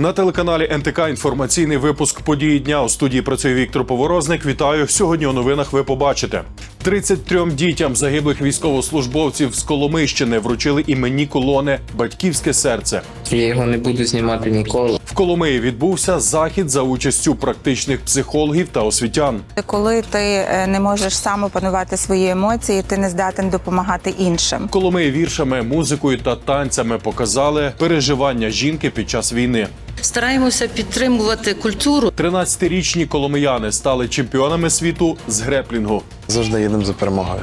На телеканалі НТК інформаційний випуск події дня у студії працює Віктор Поворозник. Вітаю сьогодні. У новинах ви побачите 33 дітям загиблих військовослужбовців з Коломийщини вручили іменні колони Батьківське серце. Я його не буду знімати ніколи. В Коломиї відбувся захід за участю практичних психологів та освітян. Коли ти е, не можеш сам опанувати свої емоції, ти не здатен допомагати іншим. Коломиї віршами, музикою та танцями показали переживання жінки під час війни. Стараємося підтримувати культуру. 13-річні коломияни стали чемпіонами світу з греплінгу. Завжди їдемо за перемогою.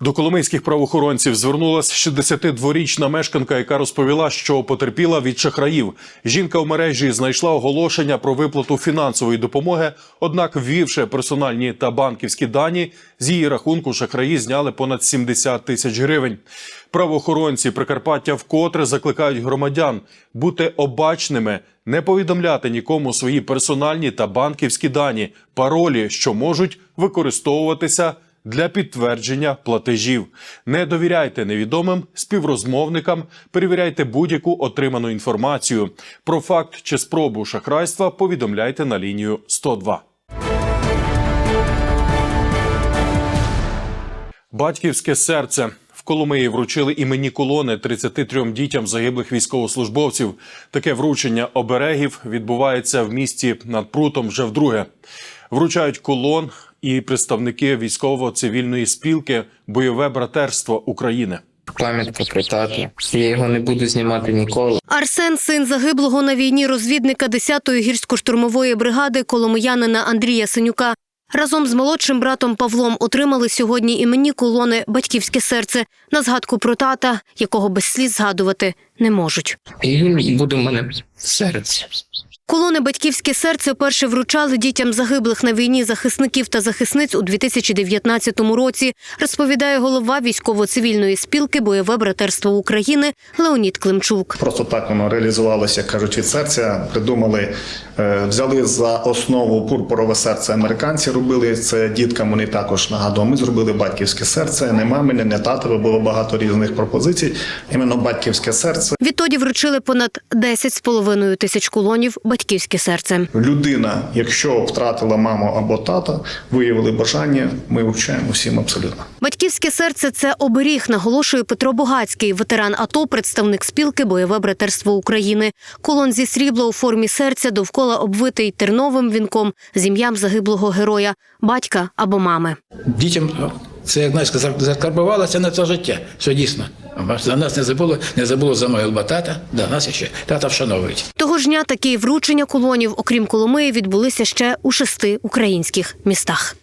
До коломийських правоохоронців звернулася 62-річна мешканка, яка розповіла, що потерпіла від шахраїв. Жінка в мережі знайшла оголошення про виплату фінансової допомоги. Однак, ввівши персональні та банківські дані, з її рахунку шахраї зняли понад 70 тисяч гривень. Правоохоронці Прикарпаття вкотре закликають громадян бути обачними, не повідомляти нікому свої персональні та банківські дані, паролі, що можуть використовуватися для підтвердження платежів. Не довіряйте невідомим співрозмовникам, перевіряйте будь-яку отриману інформацію. Про факт чи спробу шахрайства повідомляйте на лінію 102. Батьківське серце. В Коломиї вручили іменні колони 33 дітям загиблих військовослужбовців. Таке вручення оберегів відбувається в місті над прутом вже вдруге. Вручають колон і представники військово-цивільної спілки Бойове братерство України. Пам'ятка про тата. Я його не буду знімати ніколи. Арсен, син загиблого на війні розвідника 10-ї гірсько-штурмової бригади коломиянина Андрія Синюка. Разом з молодшим братом Павлом отримали сьогодні іменні колони Батьківське серце на згадку про тата, якого без сліз згадувати не можуть. І він буде в мене в серці. Колони Батьківське серце перше вручали дітям загиблих на війні захисників та захисниць у 2019 році, розповідає голова військово-цивільної спілки Бойове братерство України Леонід Климчук. Просто так воно реалізувалося, як кажуть, від серця. Придумали, е, взяли за основу пурпурове серце. Американці робили це діткам. Вони також нагадували. Ми зробили батьківське серце, не мамине, не татове. Було багато різних пропозицій. Іменно батьківське серце. Відтоді вручили понад 10,5 тисяч колонів Батьківське серце. Людина, якщо втратила маму або тата, виявили бажання. Ми вивчаємо всім абсолютно. Батьківське серце це оберіг, наголошує Петро Богацький, ветеран АТО, представник спілки Бойове братерство України. Колон зі срібла у формі серця довкола обвитий терновим вінком з ім'ям загиблого героя, батька або мами. дітям це як знаєш, закарбувалося на це життя. Що дійсно за нас не забуло, не забуло за могилба тата, да нас ще тата вшановують. Того ж дня такі вручення колонів, окрім Коломиї, відбулися ще у шести українських містах.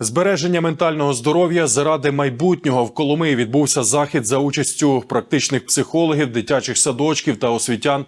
Збереження ментального здоров'я заради майбутнього в Коломиї відбувся захід за участю практичних психологів, дитячих садочків та освітян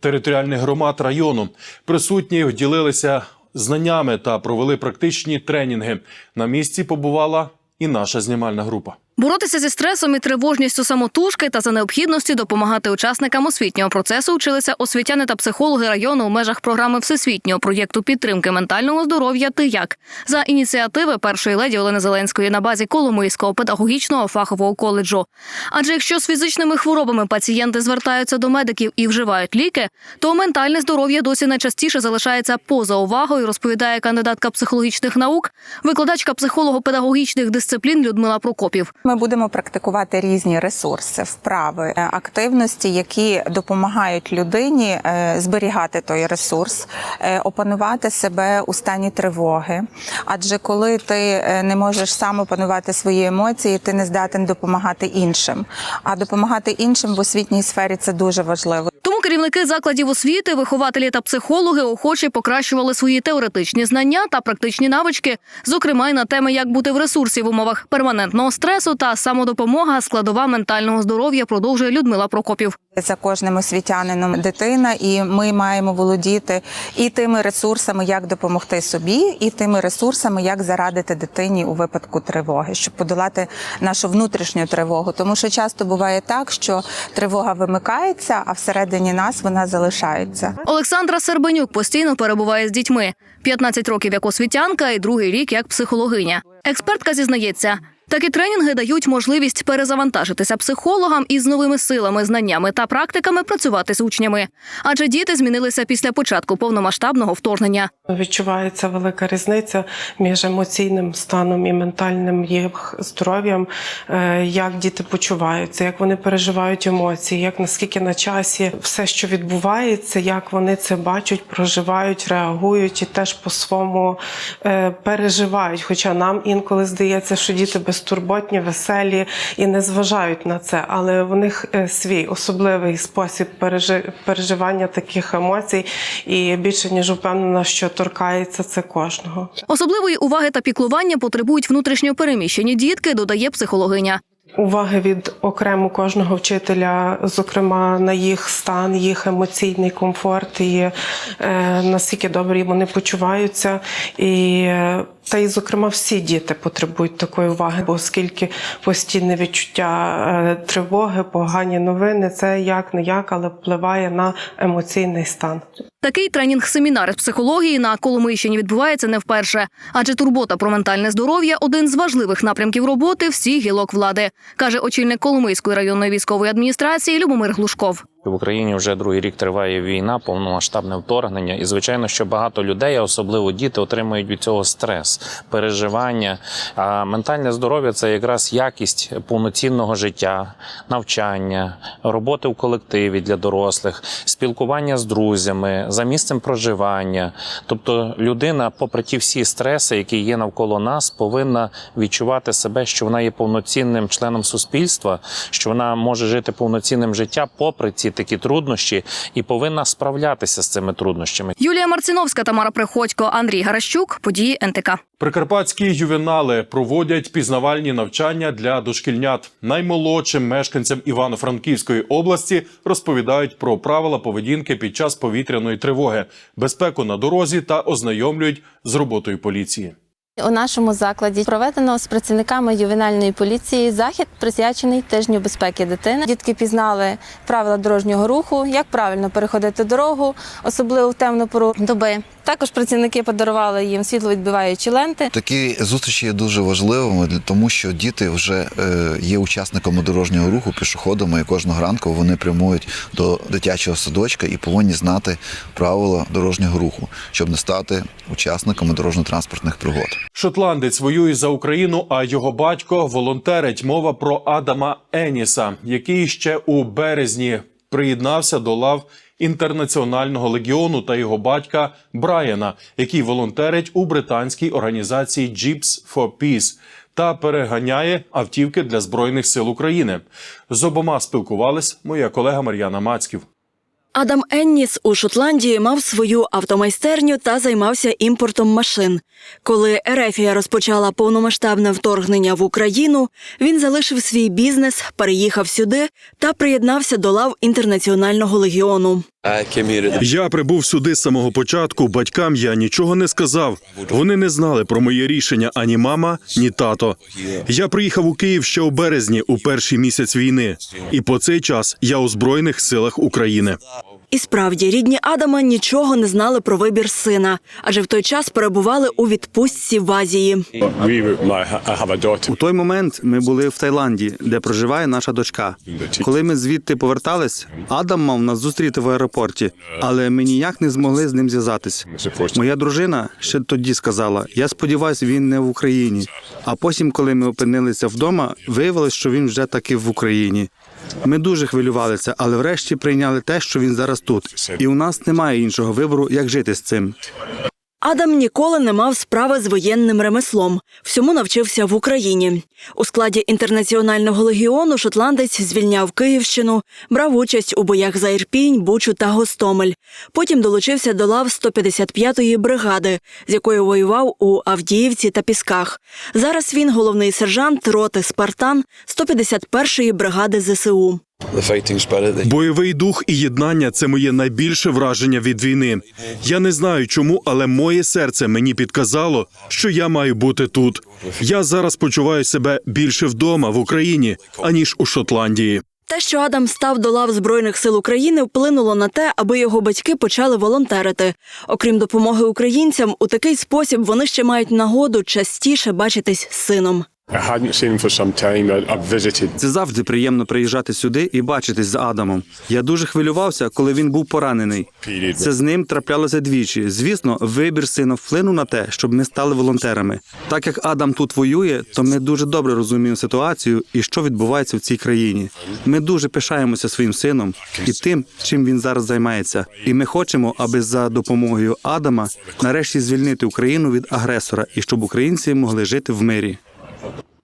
територіальних громад району. Присутні ділилися знаннями та провели практичні тренінги. На місці побувала і наша знімальна група. Боротися зі стресом і тривожністю самотужки та за необхідності допомагати учасникам освітнього процесу вчилися освітяни та психологи району у межах програми всесвітнього проєкту підтримки ментального здоров'я «Ти як» за ініціативи першої леді Олени Зеленської на базі Коломийського педагогічного фахового коледжу. Адже якщо з фізичними хворобами пацієнти звертаються до медиків і вживають ліки, то ментальне здоров'я досі найчастіше залишається поза увагою, розповідає кандидатка психологічних наук, викладачка психолого-педагогічних дисциплін Людмила Прокопів. Ми будемо практикувати різні ресурси, вправи, е, активності, які допомагають людині е, зберігати той ресурс, е, опанувати себе у стані тривоги. Адже коли ти не можеш сам опанувати свої емоції, ти не здатен допомагати іншим. А допомагати іншим в освітній сфері це дуже важливо. Керівники закладів освіти, вихователі та психологи охоче покращували свої теоретичні знання та практичні навички, зокрема й на теми, як бути в ресурсі в умовах перманентного стресу та самодопомога, складова ментального здоров'я, продовжує Людмила Прокопів. За кожним освітянином дитина, і ми маємо володіти і тими ресурсами, як допомогти собі, і тими ресурсами, як зарадити дитині у випадку тривоги, щоб подолати нашу внутрішню тривогу. Тому що часто буває так, що тривога вимикається, а всередині нас вона залишається. Олександра Сербенюк постійно перебуває з дітьми. 15 років як освітянка і другий рік як психологиня. Експертка зізнається, такі тренінги дають можливість перезавантажитися психологам і з новими силами, знаннями та практиками працювати з учнями. Адже діти змінилися після початку повномасштабного вторгнення. Відчувається велика різниця між емоційним станом і ментальним їх здоров'ям, е, як діти почуваються, як вони переживають емоції, як наскільки на часі все, що відбувається, як вони це бачать, проживають, реагують і теж по-своєму е, переживають. Хоча нам інколи здається, що діти безтурботні, веселі і не зважають на це, але в них е, свій особливий спосіб переживання таких емоцій, і більше ніж впевнена, що торкається це кожного. Особливої уваги та піклування потребують внутрішньо переміщені дітки, додає психологиня. Уваги від окремо кожного вчителя, зокрема на їх стан, їх емоційний комфорт і е, наскільки добре вони почуваються. І е, та й, зокрема, всі діти потребують такої уваги, бо оскільки постійне відчуття е, тривоги, погані новини, це як не як, але впливає на емоційний стан. Такий тренінг-семінар з психології на Коломийщині відбувається не вперше, адже турбота про ментальне здоров'я один з важливих напрямків роботи всіх гілок влади, каже очільник Коломийської районної військової адміністрації Любомир Глушков. В Україні вже другий рік триває війна, повномасштабне вторгнення, і звичайно, що багато людей, а особливо діти, отримують від цього стрес, переживання. А ментальне здоров'я це якраз якість повноцінного життя, навчання, роботи в колективі для дорослих, спілкування з друзями, за місцем проживання. Тобто, людина, попри ті всі стреси, які є навколо нас, повинна відчувати себе, що вона є повноцінним членом суспільства, що вона може жити повноцінним життям попри ці такі труднощі, і повинна справлятися з цими труднощами. Юлія Марциновська, Тамара Приходько, Андрій Гаращук. Події НТК. Прикарпатські ювенали проводять пізнавальні навчання для дошкільнят. Наймолодшим мешканцям Івано-Франківської області розповідають про правила поведінки під час повітряної тривоги, безпеку на дорозі та ознайомлюють з роботою поліції. У нашому закладі проведено з працівниками ювенальної поліції захід, присвячений тижню безпеки дитини. Дітки пізнали правила дорожнього руху, як правильно переходити дорогу, особливо в темну пору доби. Також працівники подарували їм світловідбиваючі ленти. Такі зустрічі є дуже важливими, для- тому що діти вже е, є учасниками дорожнього руху, пішоходами, і кожного ранку вони прямують до дитячого садочка і повинні знати правила дорожнього руху, щоб не стати учасниками дорожньо-транспортних пригод. Шотландець воює за Україну, а його батько волонтерить. Мова про Адама Еніса, який ще у березні приєднався до лав інтернаціонального легіону та його батька Брайана, який волонтерить у британській організації Jeeps for Peace та переганяє автівки для збройних сил України. З обома спілкувалась моя колега Мар'яна Мацьків. Адам Енніс у Шотландії мав свою автомайстерню та займався імпортом машин. Коли Ерефія розпочала повномасштабне вторгнення в Україну, він залишив свій бізнес, переїхав сюди та приєднався до лав інтернаціонального легіону. Я прибув сюди з самого початку. Батькам я нічого не сказав. Вони не знали про моє рішення ані мама, ні тато. Я приїхав у Київ ще у березні, у перший місяць війни, і по цей час я у збройних силах України. І справді рідні Адама нічого не знали про вибір сина, адже в той час перебували у відпустці в Азії. У той момент ми були в Таїланді, де проживає наша дочка. Коли ми звідти повертались, Адам мав нас зустріти в аеропорті, але ми ніяк не змогли з ним зв'язатись. Моя дружина ще тоді сказала: я сподіваюся, він не в Україні. А потім, коли ми опинилися вдома, виявилось, що він вже таки в Україні. Ми дуже хвилювалися, але врешті прийняли те, що він зараз тут. І у нас немає іншого вибору, як жити з цим. Адам ніколи не мав справи з воєнним ремеслом. Всьому навчився в Україні. У складі інтернаціонального легіону шотландець звільняв Київщину, брав участь у боях за Ірпінь, Бучу та Гостомель. Потім долучився до лав 155-ї бригади, з якою воював у Авдіївці та Пісках. Зараз він головний сержант роти Спартан 151-ї бригади ЗСУ. Бойовий дух і єднання це моє найбільше враження від війни. Я не знаю чому, але моє серце мені підказало, що я маю бути тут. Я зараз почуваю себе більше вдома в Україні, аніж у Шотландії. Те, що Адам став до лав Збройних сил України, вплинуло на те, аби його батьки почали волонтерити. Окрім допомоги українцям, у такий спосіб вони ще мають нагоду частіше бачитись з сином. Це завжди приємно приїжджати сюди і бачитись з Адамом. Я дуже хвилювався, коли він був поранений. Це з ним траплялося двічі. Звісно, вибір сина вплинув на те, щоб ми стали волонтерами. Так як Адам тут воює, то ми дуже добре розуміємо ситуацію і що відбувається в цій країні. Ми дуже пишаємося своїм сином і тим, чим він зараз займається. І ми хочемо, аби за допомогою Адама нарешті звільнити Україну від агресора і щоб українці могли жити в мирі.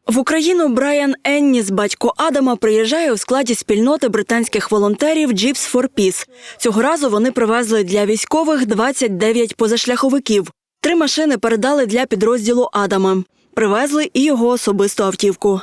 В Україну Брайан Енніс, батько Адама, приїжджає у складі спільноти британських волонтерів Jeeps for Peace. Цього разу вони привезли для військових 29 позашляховиків. Три машини передали для підрозділу Адама. Привезли і його особисту автівку.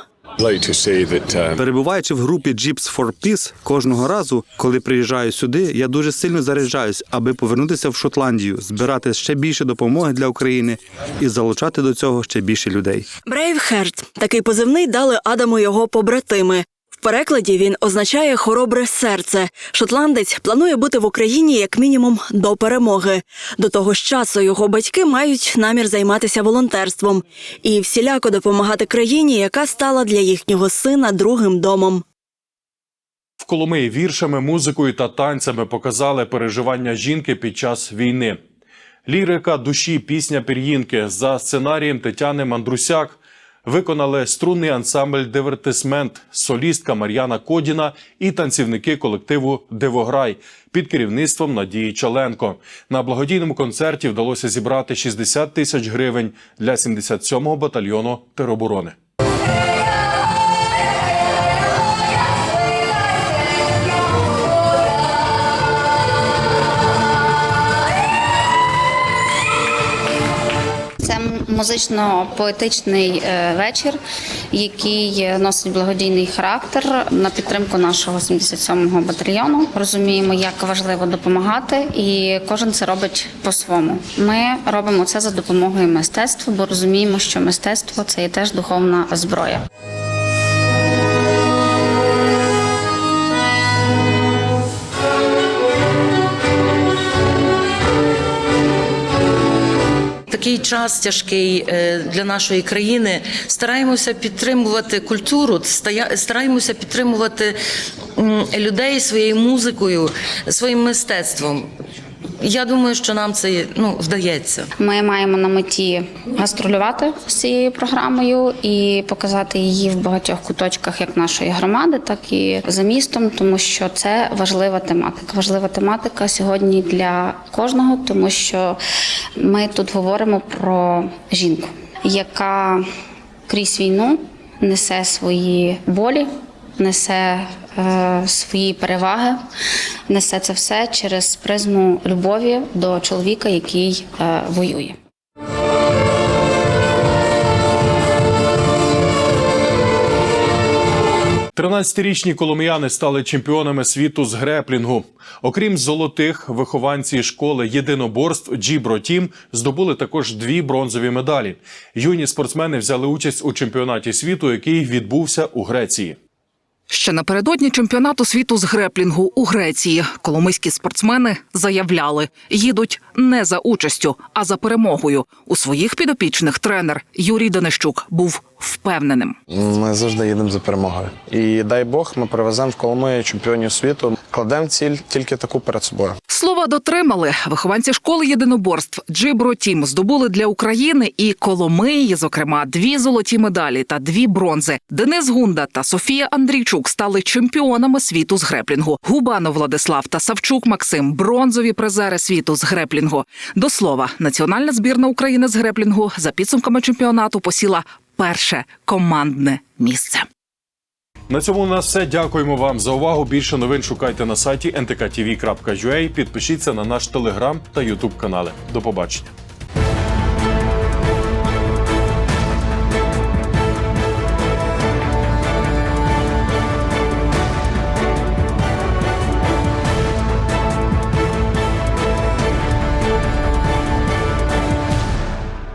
Перебуваючи в групі Jeeps for Peace, кожного разу, коли приїжджаю сюди, я дуже сильно заряджаюсь, аби повернутися в Шотландію, збирати ще більше допомоги для України і залучати до цього ще більше людей. Брейвхерт Heart – такий позивний дали Адаму його побратими. Перекладі він означає хоробре серце. Шотландець планує бути в Україні як мінімум до перемоги. До того ж часу його батьки мають намір займатися волонтерством і всіляко допомагати країні, яка стала для їхнього сина другим домом. В Коломиї віршами, музикою та танцями показали переживання жінки під час війни. Лірика душі, пісня пір'їнки за сценарієм Тетяни Мандрусяк виконали струнний ансамбль Дивертисмент, солістка Мар'яна Кодіна і танцівники колективу Дивограй під керівництвом Надії Чаленко. На благодійному концерті вдалося зібрати 60 тисяч гривень для 77-го батальйону тероборони. Музично-поетичний е, вечір, який носить благодійний характер на підтримку нашого 77-го батальйону. Розуміємо, як важливо допомагати, і кожен це робить по-своєму. Ми робимо це за допомогою мистецтва, бо розуміємо, що мистецтво це є теж духовна зброя. Такий час тяжкий е, для нашої країни. Стараємося підтримувати культуру, стараємося підтримувати людей своєю музикою, своїм мистецтвом. Я думаю, що нам це ну, вдається. Ми маємо на меті гастролювати з цією програмою і показати її в багатьох куточках як нашої громади, так і за містом, тому що це важлива тематика. Важлива тематика сьогодні для кожного, тому що ми тут говоримо про жінку, яка крізь війну несе свої болі, несе е, свої переваги, несе це все через призму любові до чоловіка, який е, воює. Тринадцятирічні коломияни стали чемпіонами світу з греплінгу. Окрім золотих, вихованці школи єдиноборств Джібро Тім здобули також дві бронзові медалі. Юні спортсмени взяли участь у чемпіонаті світу, який відбувся у Греції. Ще напередодні чемпіонату світу з греплінгу у Греції коломийські спортсмени заявляли, їдуть не за участю, а за перемогою. У своїх підопічних тренер Юрій Денищук був впевненим. Ми завжди їдемо за перемогою. І дай Бог, ми привеземо в Коломию чемпіонів світу. Кладемо ціль тільки таку перед собою. Слова дотримали. Вихованці школи єдиноборств Джибро Тім здобули для України і Коломиї, зокрема, дві золоті медалі та дві бронзи. Денис Гунда та Софія Андрійчук стали чемпіонами світу з греплінгу. Губанов Владислав та Савчук Максим бронзові призери світу з греплінгу. До слова, національна збірна України з греплінгу за підсумками чемпіонату посіла перше командне місце. На цьому у нас все. Дякуємо вам за увагу. Більше новин шукайте на сайті ntktv.ua. Підпишіться на наш телеграм та ютуб канали. До побачення.